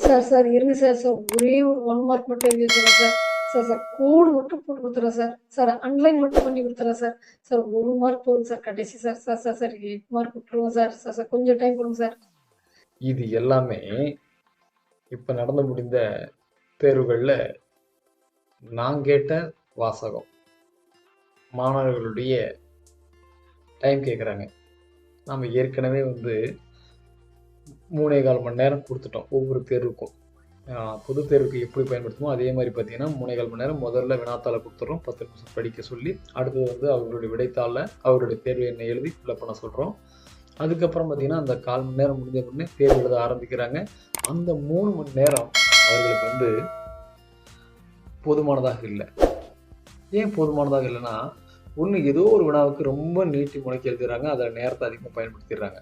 Sir sir இருங்க sir sir ஒரே ஒரு ஒன் மார்க் மட்டும் எழுதி வச்சுருங்க சார் சார் சார் கோடு மட்டும் போட்டு கொடுத்துறேன் சார் சார் அன்லைன் மட்டும் பண்ணி கொடுத்துறேன் சார் சார் ஒரு மார்க் போதும் சார் கடைசி sir sir sir sir eight mark விட்டுருவோம் சார் சார் சார் கொஞ்சம் டைம் கொடுங்க சார் இது எல்லாமே இப்போ நடந்து முடிந்த தேர்வுகளில் நான் கேட்ட வாசகம். மாணவர்களுடைய டைம் கேட்குறாங்க நாம் ஏற்கனவே வந்து மூணே கால் மணி நேரம் கொடுத்துட்டோம். ஒவ்வொரு தேர்வுக்கும். பொது தேர்வுக்கு எப்படி பயன்படுத்துமோ அதே மாதிரி பார்த்தீங்கன்னா மூணே கால் மணி நேரம் முதல்ல வினாத்தாளை கொடுத்துட்றோம். பத்து நிமிஷம் படிக்க சொல்லி அடுத்தது வந்து அவர்களுடைய விடைத்தாளில் அவருடைய தேர்வு என்ன எழுதி ஃபில்அப் பண்ண சொல்கிறோம் அதுக்கப்புறம் பார்த்தீங்கன்னா அந்த கால் மணி நேரம் முடிஞ்ச உடனே தேர்வு எழுத ஆரம்பிக்கிறாங்க. அந்த மூணு மணி நேரம் அவர்களுக்கு வந்து போதுமானதாக இல்லை. ஏன் போதுமானதாக இல்லைன்னா ஒன்று ஏதோ ஒரு வினாவுக்கு ரொம்ப நீட்டி முளைக்கி எழுதுறாங்க. அதில் நேரத்தை அதிகமாக பயன்படுத்திடுறாங்க.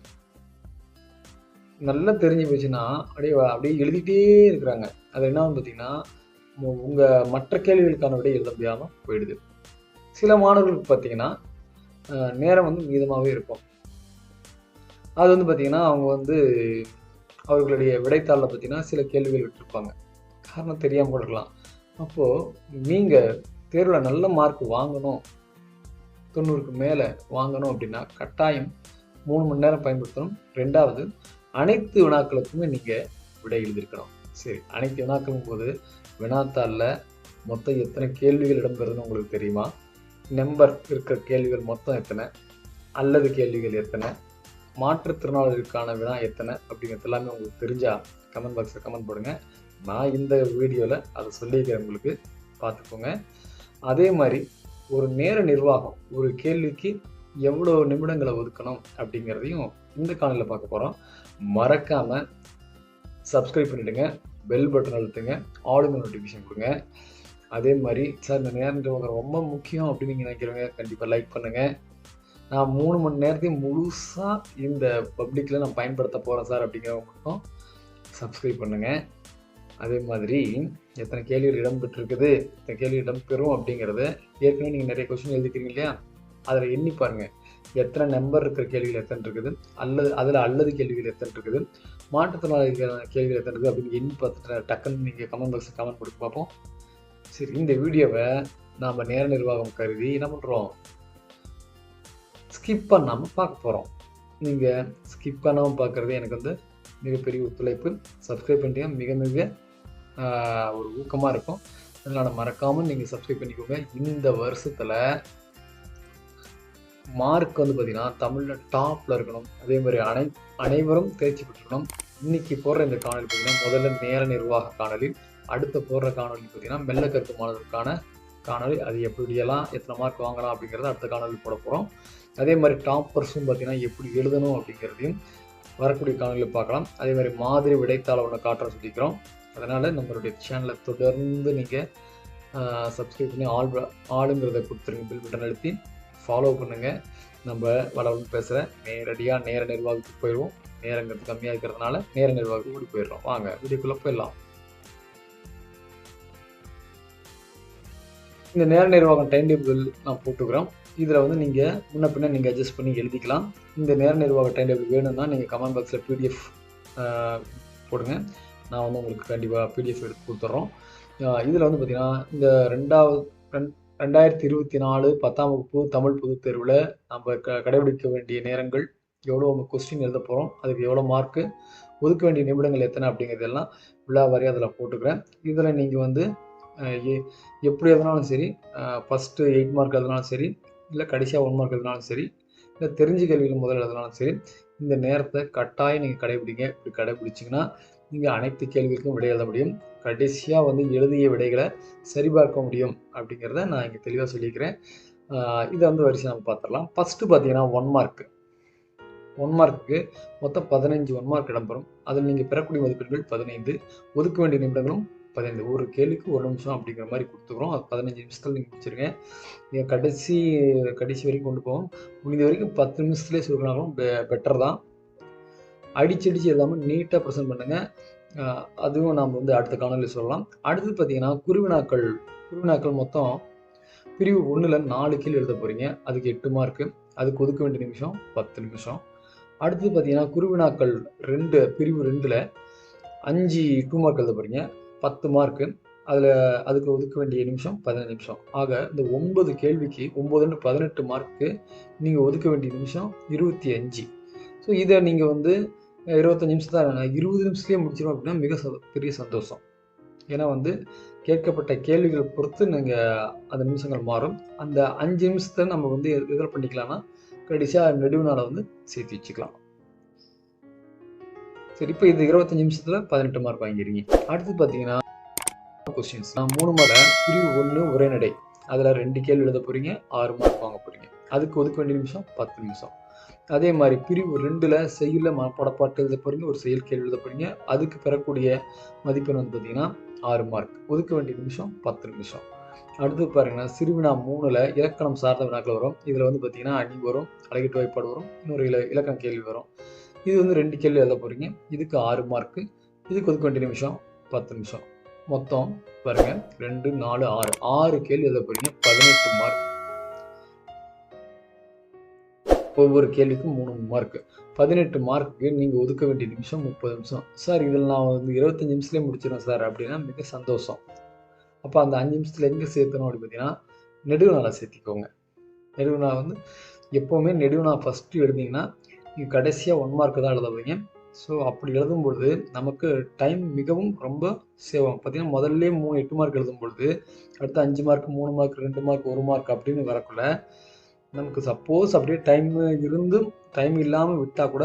நல்லா தெரிஞ்சு போச்சுன்னா அப்படியே அப்படியே எழுதிட்டே இருக்கிறாங்க. அது என்னன்னு பார்த்தீங்கன்னா உங்கள் உங்க மற்ற கேள்விகளுக்கான விட எழுத முடியாமல் போயிடுது. சில மாணவர்களுக்கு பார்த்தீங்கன்னா நேரம் வந்து மீதமாகவே இருக்கும். அது வந்து பார்த்தீங்கன்னா அவங்க வந்து அவர்களுடைய விடைத்தாளில் பார்த்தீங்கன்னா சில கேள்விகள் விட்டுருப்பாங்க. காரணம் தெரியாமல் போட்டுக்கலாம் அப்போது நீங்கள் தேர்வில் நல்ல மார்க் வாங்கணும். தொண்ணூறுக்கு மேலே வாங்கணும் அப்படின்னா கட்டாயம் மூணு மணி நேரம் பயன்படுத்தணும். ரெண்டாவது அனைத்து வினாக்களுக்குமே நீங்கள் விடை எழுதியிருக்கணும். சரி அனைத்து வினாக்களும் போது வினாத்தாளில் மொத்தம் எத்தனை கேள்விகள் இடம்பெறுதுன்னு உங்களுக்கு தெரியுமா? நம்பர் இருக்கிற கேள்விகள் மொத்தம் எத்தனை? அல்லது கேள்விகள் எத்தனை? மாற்றுத்திறனாளர்களுக்கான வினா எத்தனை? அப்படிங்கிறது எல்லாமே உங்களுக்கு தெரிஞ்சா கமெண்ட் பாக்ஸில் கமெண்ட் போடுங்க. நான் இந்த வீடியோவில் அதை சொல்லிக்கிறேன் உங்களுக்கு. பார்த்துக்கோங்க. அதே மாதிரி ஒரு நேர நிர்வாகம் ஒரு கேள்விக்கு எவ்வளோ நிமிடங்களை ஒதுக்கணும் அப்படிங்கிறதையும் இந்த காலையில் பார்க்க போகிறோம் மறக்காமல் சப்ஸ்கிரைப் பண்ணிவிடுங்க பெல் பட்டன் அழுத்துங்க ஆளுங்க நோட்டிஃபிகேஷன் கொடுங்க. அதே மாதிரி சார் இந்த நேர ரொம்ப முக்கியம் அப்படின்னு நீங்கள் நினைக்கிறவங்க கண்டிப்பாக லைக் பண்ணுங்கள் நான் மூணு மணி நேரத்தையும் முழுசாக இந்த பப்ளிக்கில் நான் பயன்படுத்த போகிறேன் சார் அப்படிங்கிறவங்க மட்டும் சப்ஸ்கிரைப் பண்ணுங்கள் அதே மாதிரி எத்தனை கேள்விகள் இடம்பெற்றிருக்குது எத்தனை கேள்வி இடம்பெறும் அப்படிங்கிறத ஏற்கனவே நீங்கள் நிறைய கொஸ்டின் எழுதிக்கிறீங்க இல்லையா? அதில் எண்ணி பாருங்கள் எத்தனை நம்பர் இருக்கிற கேள்விகள் எத்தனை இருக்குது? அல்லது அதில் அல்லது கேள்விகள் எத்தனை இருக்குது? மாற்றுத்திறனாளிகள் கேள்விகள் எத்தனை இருக்குது அப்படின்னு எண்ணி பார்த்துட்டு டக்குன்னு நீங்கள் கமெண்ட் பாக்ஸில் கமெண்ட் கொடுத்து பார்ப்போம். சரி இந்த வீடியோவை நாம் நேர நிர்வாகம் கருதி என்ன பண்ணுறோம் ஸ்கிப் பண்ணாமல் பார்க்க போகிறோம் நீங்கள் ஸ்கிப் பண்ணாமல் பார்க்குறது எனக்கு வந்து மிகப்பெரிய ஒத்துழைப்பு. சப்ஸ்கிரைப் பண்ணிட்டீங்க மிக மிக ஒரு ஊக்கமாக இருக்கும். அதனால் மறக்காமல் நீங்கள் சப்ஸ்கிரைப் பண்ணிக்கோங்க. இந்த வருஷத்தில் மார்க் வந்து பார்த்தீங்கன்னா தமிழில் டாப்பில் இருக்கணும். அதே மாதிரி அனை அனைவரும் தேர்ச்சி பெற்றுக்கணும். இன்னைக்கு போடுற இந்த காணொலி பார்த்தீங்கன்னா முதல்ல நேர நிர்வாக காணொலி அடுத்த போடுற காணொலி பார்த்தீங்கன்னா மெல்ல கருத்து மாணவர்களுக்கான காணொலி அது எப்படியெல்லாம் எத்தனை மார்க் வாங்கலாம் அப்படிங்கிறத அடுத்த காணொலி போட போகிறோம் அதே மாதிரி டாப்பர்ஸும் பார்த்தீங்கன்னா எப்படி எழுதணும் அப்படிங்கிறதையும் வரக்கூடிய காணொலியில் பார்க்கலாம். அதே மாதிரி மாதிரி விடைத்தாள ஒன்று காட்டுற சொல்லிக்கிறோம். அதனால் நம்மளுடைய சேனலை தொடர்ந்து நீங்கள் சப்ஸ்கிரைப் பண்ணி ஆல் ஆளுங்கிறத கொடுத்துருங்க. பில் பட்டன் அழுத்தி ஃபாலோ பண்ணுங்கள் நம்ம வளர்ந்து பேசுகிற நேரடியாக நேர நிர்வாகத்துக்கு போயிடுவோம் நேரங்கிறது கம்மியாக இருக்கிறதுனால நேர நிர்வாகத்துக்கு ஓடி போயிடுறோம். வாங்க வீடியோக்குள்ளே போயிடலாம். இந்த நேர நிர்வாகம் டைம் டேபிள் நான் போட்டுக்கிறோம் இதில் வந்து நீங்கள் முன்ன பின்ன நீங்கள் அட்ஜஸ்ட் பண்ணி எழுதிக்கலாம். இந்த நேர நிர்வாக டைம் டேபிள் வேணும்னா நீங்கள் கமெண்ட் பாக்ஸில் பிடிஎஃப் போடுங்க. நான் வந்து உங்களுக்கு கண்டிப்பாக பிடிஎஃப் எடுத்து கொடுத்துட்றோம் இதில் வந்து பார்த்திங்கன்னா இந்த ரெண்டாவது ரெண் ரெண்டாயிரத்தி இருபத்தி நாலு பத்தாம் வகுப்பு தமிழ் பொதுத் தேர்வில் நம்ம க கடைபிடிக்க வேண்டிய நேரங்கள் எவ்வளோ நம்ம கொஸ்டின் எழுத போகிறோம் அதுக்கு எவ்வளோ மார்க்கு ஒதுக்க வேண்டிய நிமிடங்கள் எத்தனை அப்படிங்கிறதெல்லாம் விழா வரையும் அதில் போட்டுக்கிறேன். இதில் நீங்கள் வந்து எ- எப்படி எதுனாலும் சரி ஃபஸ்ட்டு எயிட் மார்க் எதுனாலும் சரி இல்லை கடைசியாக ஒன் மார்க் எதுனாலும் சரி இல்லை தெரிஞ்ச கேள்விகள் முதல்ல எழுதுனாலும் சரி இந்த நேரத்தை கட்டாயம் நீங்கள் கடைபிடிங்க. இப்படி கடைபிடிச்சிங்கன்னா நீங்கள் அனைத்து கேள்விகளுக்கும் விடை எழுத முடியும். கடைசியாக வந்து எழுதிய விடைகளை சரிபார்க்க முடியும் அப்படிங்கிறத நான் இங்கே தெளிவாக சொல்லிக்கிறேன். இதை வந்து வரிசை நம்ம பார்த்துடலாம். ஃபஸ்ட்டு பார்த்தீங்கன்னா ஒன் மார்க்கு ஒன் மார்க்குக்கு மொத்தம் பதினஞ்சு ஒன் மார்க் இடம்பெறும். அதில் நீங்கள் பெறக்கூடிய மதிப்பெண்கள் பதினைந்து. ஒதுக்க வேண்டிய நிமிடங்களும் பதினைந்து. ஒரு கேள்விக்கு ஒரு நிமிஷம் அப்படிங்கிற மாதிரி கொடுத்துக்கிறோம் அது பதினஞ்சு நிமிஷத்தில் நீங்கள் முடிச்சிருங்க. நீங்கள் கடைசி கடைசி வரைக்கும் கொண்டு போவோம் முடிந்த வரைக்கும் பத்து நிமிஷத்துலேயே சுருக்கினாலும் பெட்டர் தான். அடிச்சு இல்லாமல் நீட்டாக ப்ரெசென்ட் பண்ணுங்கள் அதுவும் நாம் வந்து அடுத்த காணொலியில் சொல்லலாம். அடுத்து பார்த்தீங்கன்னா குருவினாக்கள் குருவினாக்கள் மொத்தம் பிரிவு ஒன்றில் நாலு கீழ் எழுத போகிறீங்க அதுக்கு எட்டு மார்க்கு அதுக்கு ஒதுக்க வேண்டிய நிமிஷம் பத்து நிமிஷம். அடுத்து பார்த்தீங்கன்னா குருவினாக்கள் ரெண்டு பிரிவு ரெண்டில் அஞ்சு டூ மார்க் எழுத போகிறீங்க பத்து மார்க்கு அதில் அதுக்கு ஒதுக்க வேண்டிய நிமிஷம் பதினஞ்சு நிமிஷம். ஆக இந்த ஒன்பது கேள்விக்கு ஒம்பதுன்னு பதினெட்டு மார்க்கு நீங்கள் ஒதுக்க வேண்டிய நிமிஷம் இருபத்தி அஞ்சு. ஸோ இதை நீங்கள் வந்து இருபத்தஞ்சு நிமிஷம் தான் இருபது நிமிஷத்துலேயே முடிச்சிடும் அப்படின்னா மிக ச- பெரிய சந்தோஷம். ஏன்னா வந்து கேட்கப்பட்ட கேள்விகளை பொறுத்து நீங்கள் அந்த நிமிஷங்கள் மாறும். அந்த அஞ்சு நிமிஷத்தை நம்ம வந்து இதில் பண்ணிக்கலாம்னா கடைசியாக நெடுவுனால வந்து சேர்த்து வச்சுக்கலாம். சரி இப்போ இது இருபத்தஞ்சு நிமிஷத்தில் பதினெட்டு மார்க் வாங்கிடுங்க அடுத்து பார்த்தீங்கன்னா கொஸ்டின்ஸ் மூணு மாத பிரிவு ஒன்று உரைநடை அதில் ரெண்டு கேள்வி எழுத போகிறீங்க ஆறு மார்க் வாங்க போகிறீங்க அதுக்கு ஒதுக்க வேண்டிய நிமிஷம் பத்து நிமிஷம். அதே மாதிரி பிரிவு ரெண்டில் செய்யுள்ள மனப்பாடப்பாட்டு எழுத போகிறீங்க ஒரு செயல் கேள்வி எழுத போகிறீங்க அதுக்கு பெறக்கூடிய மதிப்பெண் வந்து பார்த்தீங்கன்னா ஆறு மார்க் ஒதுக்க வேண்டிய நிமிஷம் பத்து நிமிஷம். அடுத்து பாருங்கன்னா சிறுவினா மூணில் இலக்கணம் சார்ந்த வினாக்கள் வரும். இதில் வந்து பார்த்தீங்கன்னா அணி வரும் அழகிட்டு வாய்ப்பாடு வரும் இன்னொரு இல இலக்கணம் கேள்வி வரும். இது வந்து ரெண்டு கேள்வி எழுத போகிறீங்க இதுக்கு ஆறு மார்க்கு இதுக்கு ஒதுக்க வேண்டிய நிமிஷம் பத்து நிமிஷம். மொத்தம் பாருங்க ரெண்டு நாலு ஆறு. ஆறு கேள்வி எழுத போகிறீங்க பதினெட்டு மார்க் ஒவ்வொரு கேள்விக்கும் மூணு மார்க் பதினெட்டு மார்க்கு நீங்கள் ஒதுக்க வேண்டிய நிமிஷம் முப்பது நிமிஷம். சார் இதில் நான் வந்து இருபத்தஞ்சு நிமிஷத்துலேயே முடிச்சிடுறேன் சார் அப்படின்னா மிக சந்தோஷம். அப்போ அந்த அஞ்சு நிமிஷத்தில் எங்கே சேர்த்தணும் அப்படின்னு பார்த்தீங்கன்னா நெடுநாளை சேர்த்திக்கோங்க. நெடுவினா வந்து எப்போவுமே நெடுவினா ஃபஸ்ட்டு எழுதிங்கன்னா நீங்கள் கடைசியாக ஒன் மார்க்கு தான் எழுத ஸோ அப்படி எழுதும் பொழுது நமக்கு டைம் மிகவும் ரொம்ப சேவ் ஆகும் பார்த்தீங்கன்னா முதல்ல மூணு எட்டு மார்க் எழுதும் பொழுது அடுத்து அஞ்சு மார்க் மூணு மார்க் ரெண்டு மார்க் ஒரு மார்க் அப்படின்னு வரக்குள்ள நமக்கு சப்போஸ் அப்படியே டைம் இருந்தும் டைம் இல்லாமல் விட்டால் கூட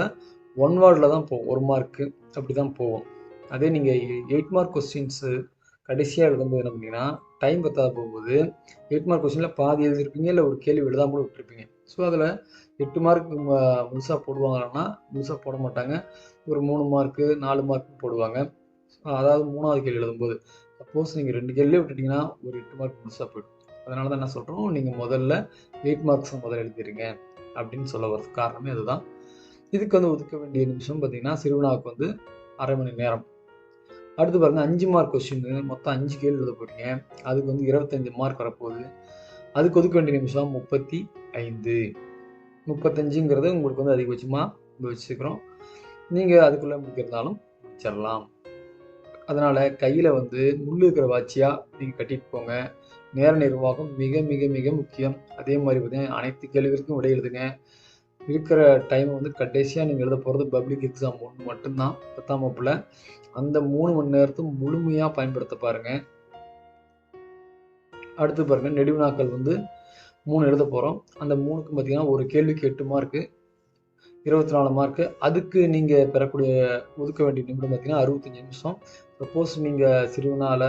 ஒன் வேர்டில் தான் போகும். ஒரு மார்க்கு அப்படி தான் போகும். அதே நீங்கள் எயிட் மார்க் கொஸ்டின்ஸு கடைசியாக எழுதும்போது என்ன பண்ணிங்கன்னா டைம் பத்தாத போகும்போது எயிட் மார்க் கொஸ்டினில் பாதி எழுதிருப்பீங்க இல்லை ஒரு கேள்வி எழுதாம கூட விட்டுருப்பீங்க. ஸோ அதில் எட்டு மார்க் முழுசாக போடுவாங்கன்னா முழுசாக போட மாட்டாங்க. ஒரு மூணு மார்க்கு நாலு மார்க் போடுவாங்க. அதாவது மூணாவது கேள்வி எழுதும்போது சப்போஸ் நீங்கள் ரெண்டு கேள்வியே விட்டுட்டிங்கன்னா ஒரு எட்டு மார்க் முழுசாக போயிடும். அதனால தான் என்ன சொல்கிறோம் நீங்கள் முதல்ல எயிட் மார்க்ஸை முதல்ல எழுதிருங்க அப்படின்னு சொல்ல வரதுக்கு காரணமே அதுதான். இதுக்கு வந்து ஒதுக்க வேண்டிய நிமிஷம் பார்த்தீங்கன்னா சிறுவனாவுக்கு வந்து அரை மணி நேரம். அடுத்து பாருங்கள் அஞ்சு மார்க் கொஸ்டின் மொத்தம் அஞ்சு கேள்வி எழுத போட்டீங்க அதுக்கு வந்து இருபத்தஞ்சு மார்க் வரப்போகுது. அதுக்கு ஒதுக்க வேண்டிய நிமிஷம் முப்பத்தி ஐந்து முப்பத்தஞ்சுங்கிறது உங்களுக்கு வந்து அதிகபட்சமாக வச்சுக்கிறோம். நீங்கள் அதுக்குள்ளே முடிக்கிறதாலும் முடிச்சிடலாம். அதனால் கையில் வந்து முள் இருக்கிற வாட்சியாக நீங்கள் கட்டிட்டு போங்க. நேர நிர்வாகம் மிக மிக மிக முக்கியம். அதே மாதிரி பார்த்தீங்கன்னா அனைத்து கேள்விகளுக்கும் விடை எழுதுங்க. இருக்கிற டைம் வந்து கடைசியாக நீங்கள் எழுத போகிறது பப்ளிக் எக்ஸாம் ஒன்று மட்டும்தான் பத்தாம் வகுப்பில். அந்த மூணு மணி நேரத்தை முழுமையாக பயன்படுத்த பாருங்கள் அடுத்து பாருங்கள் நெடுவினாக்கள் வந்து மூணு எழுத போகிறோம் அந்த மூணுக்கு பார்த்தீங்கன்னா ஒரு கேள்விக்கு எட்டு மார்க்கு இருபத்தி நாலு மார்க்கு அதுக்கு நீங்கள் பெறக்கூடிய ஒதுக்க வேண்டிய நிமிடம் பார்த்தீங்கன்னா அறுபத்தஞ்சு நிமிஷம். சப்போஸ் நீங்கள் சிறுவனால்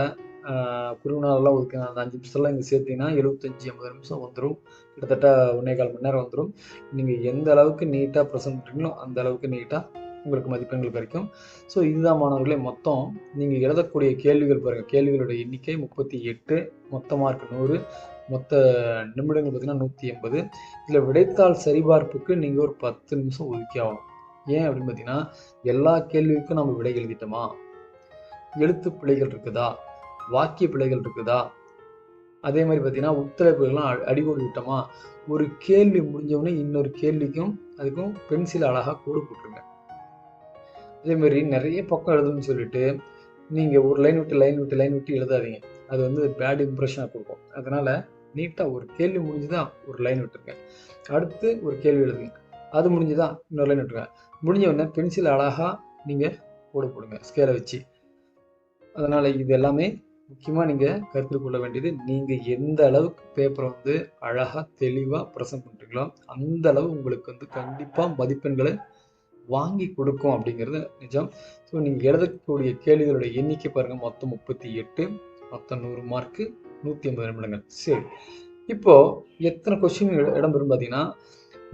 குருவினாலெலாம் ஒதுக்கின அந்த அஞ்சு நிமிஷம்லாம் இங்கே சேர்த்தீங்கன்னா எழுபத்தஞ்சி ஐம்பது நிமிஷம் வந்துடும் கிட்டத்தட்ட ஒன்றே கால் மணி நேரம் வந்துடும் நீங்கள் எந்த அளவுக்கு நீட்டாக ப்ரெசென்ட் பண்ணுறீங்களோ அந்த அளவுக்கு நீட்டாக உங்களுக்கு மதிப்பெண்கள் கிடைக்கும். ஸோ இதுதான் மாணவர்களே மொத்தம் நீங்கள் எழுதக்கூடிய கேள்விகள் பாருங்கள் கேள்விகளோட எண்ணிக்கை முப்பத்தி எட்டு மொத்த மார்க் நூறு மொத்த நிமிடங்கள் பார்த்தீங்கன்னா நூற்றி எண்பது. இதில் விடைத்தாள் சரிபார்ப்புக்கு நீங்கள் ஒரு பத்து நிமிஷம் ஒதுக்கி ஆகணும். ஏன் அப்படின்னு பார்த்தீங்கன்னா எல்லா கேள்விக்கும் நம்ம விடை எழுதிட்டோமா? எழுத்து பிழைகள் இருக்குதா? வாக்கிய பிழைகள் இருக்குதா? அதே மாதிரி பார்த்தீங்கன்னா உத்தரவுகள்லாம் அடிகோடு விட்டோமா? ஒரு கேள்வி முடிஞ்சவொடனே இன்னொரு கேள்விக்கும் அதுக்கும் பென்சில் அழகாக கோடு போட்டுருங்க. அதே மாதிரி நிறைய பக்கம் எழுதணும்னு சொல்லிட்டு நீங்கள் ஒரு லைன் விட்டு லைன் விட்டு லைன் விட்டு எழுதாதீங்க. அது வந்து பேட் இம்ப்ரெஷனாக கொடுக்கும். அதனால் நீட்டாக ஒரு கேள்வி முடிஞ்சுதான் ஒரு லைன் விட்டுருங்க. அடுத்து ஒரு கேள்வி எழுதுங்க. அது முடிஞ்சுதான் இன்னொரு லைன் விட்டுருங்க. முடிஞ்ச உடனே பென்சில் அழகாக நீங்கள் கோடு போடுங்க ஸ்கேலை வச்சு. அதனால் இது எல்லாமே முக்கியமாக நீங்கள் கருத்தில் கொள்ள வேண்டியது நீங்கள் எந்த அளவுக்கு பேப்பரை வந்து அழகாக தெளிவாக ப்ரெசென்ட் பண்ணுறீங்களோ அந்த அளவு உங்களுக்கு வந்து கண்டிப்பாக மதிப்பெண்களை வாங்கி கொடுக்கும் அப்படிங்கிறது நிஜம். ஸோ நீங்கள் எழுதக்கூடிய கேள்விகளோட எண்ணிக்கை பாருங்கள் மொத்தம் முப்பத்தி எட்டு மொத்தம் நூறு மார்க்கு நூற்றி ஐம்பது நிமிடங்கள். சரி. இப்போது எத்தனை கொஷின் இடம்பெறும் பார்த்தீங்கன்னா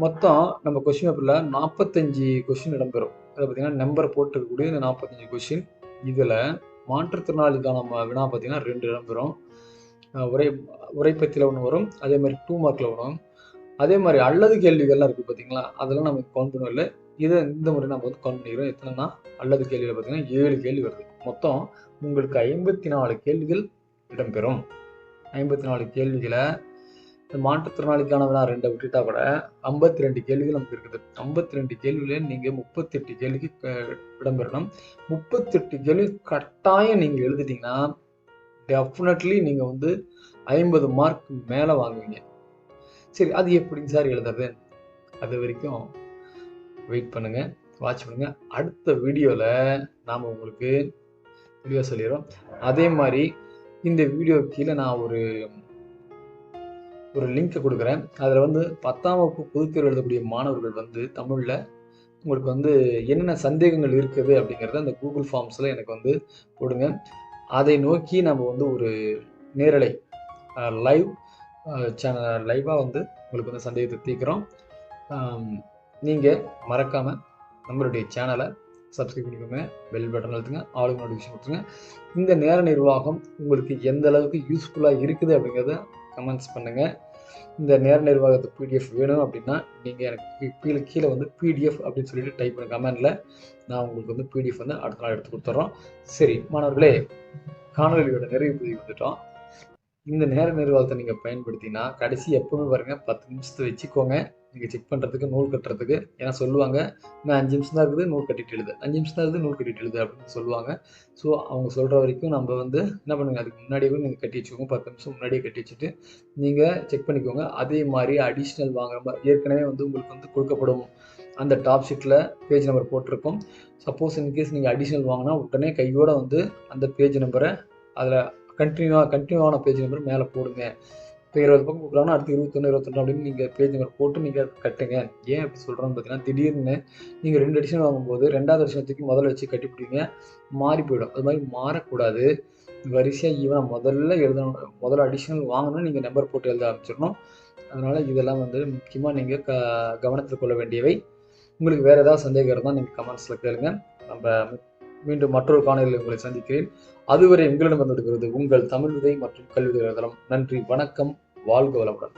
மொத்தம் நம்ம கொஷின் பேப்பரில் நாற்பத்தஞ்சு கொஷின் இடம்பெறும். அதில் பார்த்தீங்கன்னா நம்பர் போட்டிருக்கக்கூடிய இந்த நாற்பத்தஞ்சு கொஷின் இதில் மாற்றுத்திறனாளிக்கான வினா பார்த்தீங்கன்னா ரெண்டு இடம்பெறும் உரை உரைப்பத்தியில் ஒன்று வரும். அதே மாதிரி டூ மார்க்கில் வரும். அதே மாதிரி அல்லது கேள்விகள்லாம் இருக்குது பார்த்தீங்களா? அதெல்லாம் நம்ம கவுண்ட் பண்ணவே இல்லை? இதை இந்த முறை நம்ம வந்து கவுண்ட் பண்ணிக்கிறோம். எத்தனைனா அல்லது கேள்வியில் பார்த்தீங்கன்னா ஏழு கேள்வி வருது. மொத்தம் உங்களுக்கு ஐம்பத்தி நாலு கேள்விகள் இடம்பெறும். ஐம்பத்தி நாலு கேள்விகளை இந்த மாற்றுத்திறனாளிக்கான வினா ரெண்டை விட்டுட்டா கூட ஐம்பத்தி ரெண்டு கேள்விகள் நமக்கு இருக்குது. ஐம்பத்தி ரெண்டு கேள்வியில நீங்கள் முப்பத்தெட்டு கேள்விக்கு க- இடம்பெறணும். முப்பத்தெட்டு கேள்வி கட்டாயம் நீங்கள் எழுதிட்டீங்கன்னா டெஃபினெட்லி நீங்கள் வந்து ஐம்பது மார்க் மேலே வாங்குவீங்க. சரி அது எப்படிங்க சார் எழுதுறது? அது வரைக்கும் வெயிட் பண்ணுங்க வாட்ச் பண்ணுங்க. அடுத்த வீடியோவில் நாம் உங்களுக்கு வீடியோ சொல்லிடுறோம். அதே மாதிரி இந்த வீடியோ கீழே நான் ஒரு ஒரு லிங்க்கை கொடுக்குறேன். அதில் வந்து பத்தாம் வகுப்பு பொதுத்தேர்வு எழுதக்கூடிய மாணவர்கள் வந்து தமிழில் உங்களுக்கு வந்து என்னென்ன சந்தேகங்கள் இருக்குது அப்படிங்கிறத அந்த கூகுள் ஃபார்ம்ஸில் எனக்கு வந்து போடுங்க. அதை நோக்கி நம்ம வந்து ஒரு நேரலை லைவ் சேனல் லைவாக வந்து உங்களுக்கு வந்து சந்தேகத்தை தீர்க்குறோம். நீங்கள் மறக்காமல் நம்மளுடைய சேனலை சப்ஸ்கிரைப் பண்ணிக்கோங்க பெல் பட்டன் அழுத்துங்க ஆளுங்க நோட்டிஃபிகேஷன் கொடுத்துருங்க. இந்த நேர நிர்வாகம் உங்களுக்கு எந்த அளவுக்கு யூஸ்ஃபுல்லாக இருக்குது அப்படிங்கிறத கமெண்ட்ஸ் பண்ணுங்கள் இந்த நேர நிர்வாகத்து பிடிஎஃப் வேணும் அப்படின்னா நீங்கள் எனக்கு கீழே கீழே வந்து பிடிஎஃப் அப்படின்னு சொல்லிட்டு டைப் பண்ண கமெண்டில் நான் உங்களுக்கு வந்து பிடிஎஃப் வந்து அடுத்த நாள் எடுத்து கொடுத்துட்றோம் சரி மாணவர்களே காணொலியோட நிறைவு பதிவு வந்துட்டோம். இந்த நேர நிர்வாகத்தை நீங்கள் பயன்படுத்தினா கடைசி எப்பவுமே பாருங்க பத்து நிமிஷத்தை வச்சுக்கோங்க. நீங்கள் செக் பண்ணுறதுக்கு நூல் கட்டுறதுக்கு. ஏன்னா சொல்லுவாங்க இன்னும் அஞ்சு நிமிஷம் தான் இருக்குது நூல் கட்டிட்டு எழுது. அஞ்சு நிமிஷம் தான் இருக்குது நூல் கட்டிட்டு எழுது அப்படின்னு சொல்லுவாங்க. ஸோ அவங்க சொல்கிற வரைக்கும் நம்ம வந்து என்ன பண்ணுங்க அதுக்கு முன்னாடியே கூட நீங்கள் கட்டி வச்சுக்கோங்க. பத்து நிமிஷம் முன்னாடியே கட்டி வச்சுட்டு நீங்கள் செக் பண்ணிக்கோங்க. அதே மாதிரி அடிஷ்னல் வாங்குற மாதிரி ஏற்கனவே வந்து உங்களுக்கு வந்து கொடுக்கப்படும் அந்த டாப் ஷீட்டில் பேஜ் நம்பர் போட்டிருக்கோம். சப்போஸ் இன்கேஸ் நீங்கள் அடிஷ்னல் வாங்கினா உடனே கையோட வந்து அந்த பேஜ் நம்பரை அதில் கண்டினியூவாக கண்டினியூவான பேஜ் நம்பர் மேலே போடுங்க. இப்போ இருபது பக்கம் கொடுக்குறாங்கன்னா அடுத்து இருபத்தொன்று இருபத்தொன்று அப்படின்னு நீங்கள் பேஜ் நம்பர் போட்டு நீங்கள் கட்டுங்க. ஏன் அப்படி சொல்கிறோன்னு பார்த்தீங்கன்னா திடீர்னு நீங்கள் ரெண்டு அடிஷன் வாங்கும்போது ரெண்டாவது அடிஷனத்துக்கு முதல்ல வச்சு கட்டிப்பிடுவீங்க மாறி போயிடும். அது மாதிரி மாறக்கூடாது. வரிசையாக ஈவனாக முதல்ல எழுதணும் முதல்ல அடிஷனல் வாங்கணும் நீங்கள் நம்பர் போட்டு எழுத ஆரம்பிச்சிடணும். அதனால் இதெல்லாம் வந்து முக்கியமாக நீங்கள் க கவனத்தில் கொள்ள வேண்டியவை. உங்களுக்கு வேறு ஏதாவது சந்தேகம் இருந்தால் நீங்கள் கமெண்ட்ஸில் கேளுங்க. நம்ம மீண்டும் மற்றொரு காணொலியில் உங்களை சந்திக்கிறேன். அதுவரை உங்களிடம் வந்து விடுகிறது உங்கள் தமிழ் விதை மற்றும் கல்வி தளம் நன்றி வணக்கம் வாழ்க வளமுடன்.